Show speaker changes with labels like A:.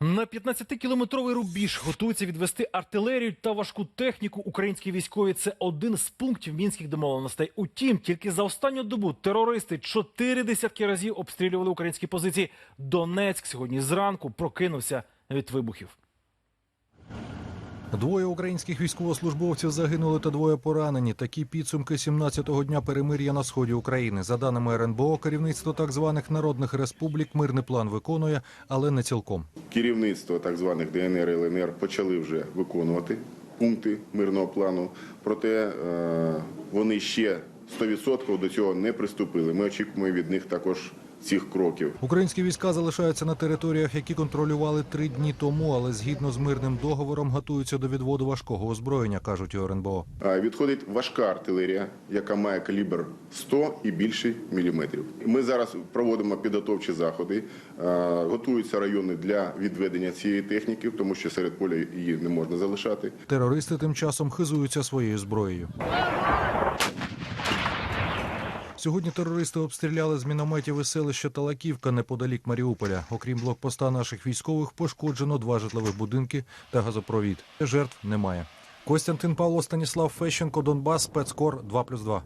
A: На 15-кілометровий рубіж готуються відвести артилерію та важку техніку українські військові. Це один з пунктів мінських домовленостей. Утім, тільки за останню добу терористи чотири десятки разів обстрілювали українські позиції. Донецьк сьогодні зранку прокинувся від вибухів.
B: Двоє українських військовослужбовців загинули та двоє поранені. Такі підсумки 17-го дня перемир'я на сході України. За даними РНБО, керівництво так званих народних республік мирний план виконує, але не цілком.
C: Керівництво так званих ДНР і ЛНР почали вже виконувати пункти мирного плану, проте е, вони ще 100% до цього не приступили. Ми очікуємо від них також цих кроків.
B: Українські війська залишаються на територіях, які контролювали три дні тому, але згідно з мирним договором готуються до відводу важкого озброєння, кажуть у РНБО.
C: Відходить важка артилерія, яка має калібр 100 і більше міліметрів. Ми зараз проводимо підготовчі заходи. Готуються райони для відведення цієї техніки, тому що серед поля її не можна залишати.
B: Терористи тим часом хизуються своєю зброєю. Сьогодні терористи обстріляли з мінометів і селище Талаківка неподалік Маріуполя. Окрім блокпоста наших військових, пошкоджено два житлових будинки та газопровід. Жертв немає. Костянтин Павло Станіслав Фещенко, Донбас, спецкор 2+,2.